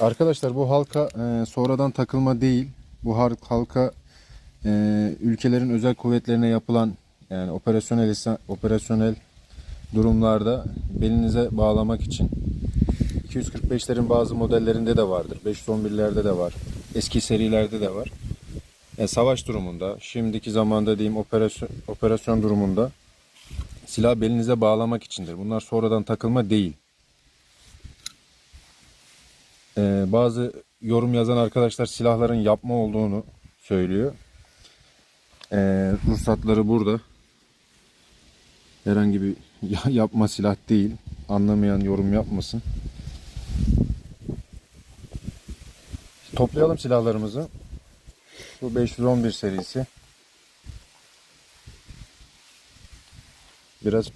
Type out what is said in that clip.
Arkadaşlar bu halka e, sonradan takılma değil. Bu halka e, ülkelerin özel kuvvetlerine yapılan yani operasyonel operasyonel durumlarda belinize bağlamak için 245'lerin bazı modellerinde de vardır. 511'lerde de var. Eski serilerde de var. E, savaş durumunda, şimdiki zamanda diyeyim operasyon operasyon durumunda silah belinize bağlamak içindir. Bunlar sonradan takılma değil. Ee, bazı yorum yazan arkadaşlar silahların yapma olduğunu söylüyor. Ee, ruhsatları burada. Herhangi bir ya- yapma silah değil. Anlamayan yorum yapmasın. Toplayalım silahlarımızı. Bu 511 serisi. Biraz